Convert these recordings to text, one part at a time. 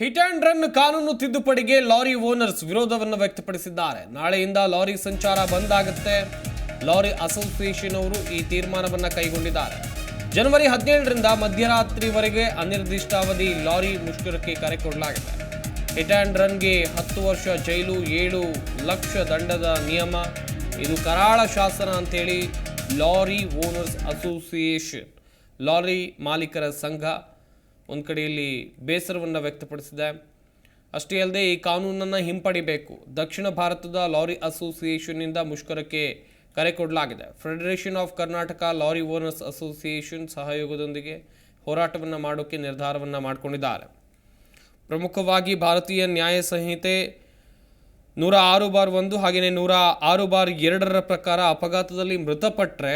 Hit and run ಕಾನೂನು ತಿದ್ದುಪಡಿಗೆ lorry owners ವಿರೋಧವನ್ನು ವ್ಯಕ್ತಪಡಿಸಿದ್ದಾರೆ. ನಾಳೆಯಿಂದ ಲಾರಿ ಸಂಚಾರ ಬಂದ್ ಆಗುತ್ತೆ. ಲಾರಿ ಅಸೋಸಿಯೇಷನ್ ಅವರು ಈ ತೀರ್ಮಾನವನ್ನ ಕೈಗೊಂಡಿದ್ದಾರೆ. ಜನವರಿ ಹದಿನೇಳರಿಂದ ಮಧ್ಯರಾತ್ರಿವರೆಗೆ ಅನಿರ್ದಿಷ್ಟಾವಧಿ ಲಾರಿ ಮುಷ್ಕರಕ್ಕೆ ಕರೆ ಕೊಡಲಾಗಿದೆ. ಹಿಟ್ ಆ್ಯಂಡ್ ರನ್ಗೆ ಹತ್ತು ವರ್ಷ ಜೈಲು, ಏಳು ಲಕ್ಷ ದಂಡದ ನಿಯಮ. ಇದು ಕರಾಳ ಶಾಸನ ಅಂತೇಳಿ ಲಾರಿ ಓನರ್ಸ್ ಅಸೋಸಿಯೇಷನ್, ಲಾರಿ ಮಾಲೀಕರ ಸಂಘ ಒಂದು ಕಡೆಯಲ್ಲಿ ಬೇಸರವನ್ನು ವ್ಯಕ್ತಪಡಿಸಿದೆ. ಅಷ್ಟೇ ಅಲ್ಲದೆ ಈ ಕಾನೂನನ್ನು ಹಿಂಪಡಿಬೇಕು. ದಕ್ಷಿಣ ಭಾರತದ ಲಾರಿ ಅಸೋಸಿಯೇಷನ್ನಿಂದ ಮುಷ್ಕರಕ್ಕೆ ಕರೆ ಕೊಡಲಾಗಿದೆ. Federation of Karnataka lorry owners association ಸಹಯೋಗದೊಂದಿಗೆ ಹೋರಾಟವನ್ನು ಮಾಡೋಕ್ಕೆ ನಿರ್ಧಾರವನ್ನು ಮಾಡಿಕೊಂಡಿದ್ದಾರೆ. ಪ್ರಮುಖವಾಗಿ ಭಾರತೀಯ ನ್ಯಾಯ ಸಂಹಿತೆ ನೂರ ಆರು ಬಾರ್ ಒಂದು ಹಾಗೆಯೇ ನೂರ ಆರು ಬಾರ್ ಎರಡರ ಪ್ರಕಾರ ಅಪಘಾತದಲ್ಲಿ ಮೃತಪಟ್ಟರೆ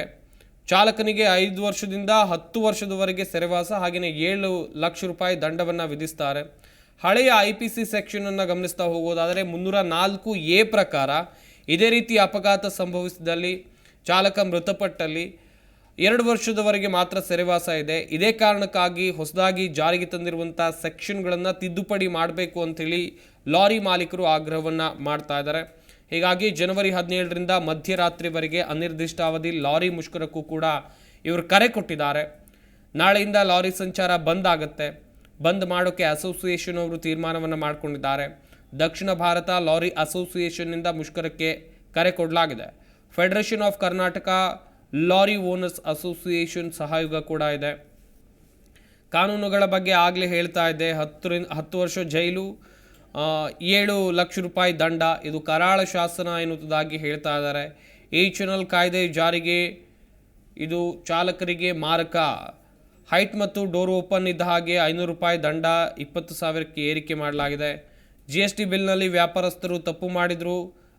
ಚಾಲಕನಿಗೆ ಐದು ವರ್ಷದಿಂದ ಹತ್ತು ವರ್ಷದವರೆಗೆ ಸೆರೆವಾಸ, ಹಾಗೆಯೇ ಏಳು ಲಕ್ಷ ರೂಪಾಯಿ ದಂಡವನ್ನು ವಿಧಿಸ್ತಾರೆ. ಹಳೆಯ ಐ ಪಿ ಸಿ ಸೆಕ್ಷನನ್ನು ಗಮನಿಸ್ತಾ ಹೋಗೋದಾದರೆ ಮುನ್ನೂರ ನಾಲ್ಕು ಎ ಪ್ರಕಾರ ಇದೇ ರೀತಿ ಅಪಘಾತ ಸಂಭವಿಸಿದಲ್ಲಿ, ಚಾಲಕ ಮೃತಪಟ್ಟಲ್ಲಿ ಎರಡು ವರ್ಷದವರೆಗೆ ಮಾತ್ರ ಸೆರೆವಾಸ ಇದೆ. ಇದೇ ಕಾರಣಕ್ಕಾಗಿ ಹೊಸದಾಗಿ ಜಾರಿಗೆ ತಂದಿರುವಂಥ ಸೆಕ್ಷನ್ಗಳನ್ನು ತಿದ್ದುಪಡಿ ಮಾಡಬೇಕು ಅಂಥೇಳಿ ಲಾರಿ ಮಾಲೀಕರು ಆಗ್ರಹವನ್ನು ಮಾಡ್ತಾ ಇದ್ದಾರೆ. ಹೀಗಾಗಿ ಜನವರಿ ಹದಿನೇಳರಿಂದ ಮಧ್ಯರಾತ್ರಿವರೆಗೆ ಅನಿರ್ದಿಷ್ಟಾವಧಿ ಲಾರಿ ಮುಷ್ಕರಕ್ಕೂ ಕೂಡ ಇವರು ಕರೆ ಕೊಟ್ಟಿದ್ದಾರೆ. ನಾಳೆಯಿಂದ ಲಾರಿ ಸಂಚಾರ ಬಂದ್ ಆಗುತ್ತೆ. ಬಂದ್ ಮಾಡೋಕ್ಕೆ ಅಸೋಸಿಯೇಷನ್ ಅವರು ತೀರ್ಮಾನವನ್ನು ಮಾಡಿಕೊಂಡಿದ್ದಾರೆ. ದಕ್ಷಿಣ ಭಾರತ ಲಾರಿ ಅಸೋಸಿಯೇಷನ್ನಿಂದ ಮುಷ್ಕರಕ್ಕೆ ಕರೆ ಕೊಡಲಾಗಿದೆ. Federation of Karnataka lorry owners association ಸಹಯೋಗ ಕೂಡ ಇದೆ. ಕಾನೂನುಗಳ ಬಗ್ಗೆ ಆಗಲೇ ಹೇಳ್ತಾ ಇದೆ ಹತ್ತರಿಂದ ಹತ್ತು ವರ್ಷ ಜೈಲು ಏಳು ಲಕ್ಷ ರೂಪಾಯಿ ದಂಡ. ಇದು ಕರಾಳ ಶಾಸನ ಎನ್ನುವುದಾಗಿ ಹೇಳ್ತಾ ಇದ್ದಾರೆ. ಈ ಚಾನಲ್ ಕಾಯ್ದೆ ಜಾರಿಗೆ, ಇದು ಚಾಲಕರಿಗೆ ಮಾರಕ. ಹೈಟ್ ಮತ್ತು ಡೋರ್ ಓಪನ್ ಇದ್ದ ಹಾಗೆ ಐನೂರು ರೂಪಾಯಿ ದಂಡ ಇಪ್ಪತ್ತು ಸಾವಿರಕ್ಕೆ ಏರಿಕೆ ಮಾಡಲಾಗಿದೆ. ಜಿ ಎಸ್ ಟಿ ಬಿಲ್ನಲ್ಲಿ ವ್ಯಾಪಾರಸ್ಥರು ತಪ್ಪು ಮಾಡಿದರೂ.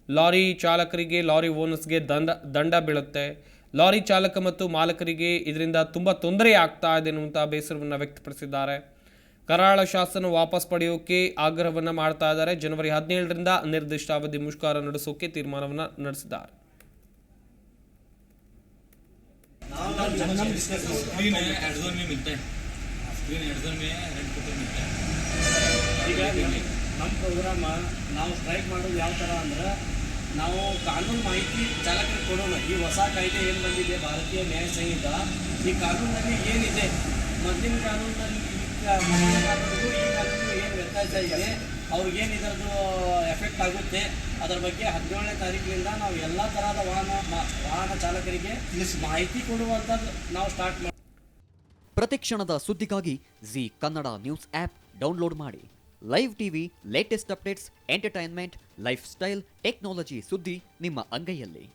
ಲಾರಿ ಚಾಲಕರಿಗೆ, ಲಾರಿ ಓನರ್ಸ್ಗೆ ದಂಡ ದಂಡ ಬೀಳುತ್ತೆ. ಲಾರಿ ಚಾಲಕ ಮತ್ತು ಮಾಲಕರಿಗೆ ಇದರಿಂದ ತುಂಬ ತೊಂದರೆ ಆಗ್ತಾ ಇದೆ ಅನ್ನುವಂಥ ಬೇಸರವನ್ನು ವ್ಯಕ್ತಪಡಿಸಿದ್ದಾರೆ. ಕರಾಳ ಶಾಸನ ವಾಪಸ್ ಪಡೆಯೋಕೆ ಆಗ್ರಹವನ್ನು ಮಾಡ್ತಾ ಇದ್ದಾರೆ. ಜನವರಿ ಹದಿನೇಳರಿಂದ ನಿರ್ದಿಷ್ಟ ಅವಧಿ ಮುಷ್ಕರ ನಡೆಸೋಕೆ ತೀರ್ಮಾನವನ್ನು ನಡೆಸಿದ್ದಾರೆ. ನಮ್ಮ ಪ್ರೋಗ್ರಾಮ ನಾವು ಸ್ಟ್ರೈಕ್ ಮಾಡೋದು ಯಾವ ಥರ ಅಂದ್ರೆ ನಾವು ಕಾನೂನು ಮಾಹಿತಿ ಚಾಲಕರಿಗೆ ಕೊಡೋಣ. ಈ ಹೊಸ ಕಾಯ್ದೆ ಏನು ಬಂದಿದೆ? ಭಾರತೀಯ ನ್ಯಾಯ ಸಂಹಿತ. ಈ ಕಾನೂನಲ್ಲಿ ಏನಿದೆ? ಮೊದಲಿನ ಕಾನೂನಲ್ಲಿ ಏನು ವ್ಯತ್ಯಾಸ ಇದೆ. ಅವ್ರಿಗೇನು ಇದರದ್ದು ಎಫೆಕ್ಟ್ ಆಗುತ್ತೆ. ಅದರ ಬಗ್ಗೆ ಹದಿನೇಳನೇ ತಾರೀಕಿನಿಂದ ನಾವು ಎಲ್ಲ ತರಹದ ವಾಹನ ವಾಹನ ಚಾಲಕರಿಗೆ ಮಾಹಿತಿ ಕೊಡುವಂಥದ್ದು ನಾವು ಸ್ಟಾರ್ಟ್ ಮಾಡಿ ಪ್ರತಿಕ್ಷಣದ ಸುದ್ದಿಗಾಗಿ Zee Kannada news app download ಮಾಡಿ. Live TV latest updates entertainment lifestyle technology ಸುದ್ದಿ ನಿಮ್ಮ ಅಂಗೈಯಲ್ಲಿ.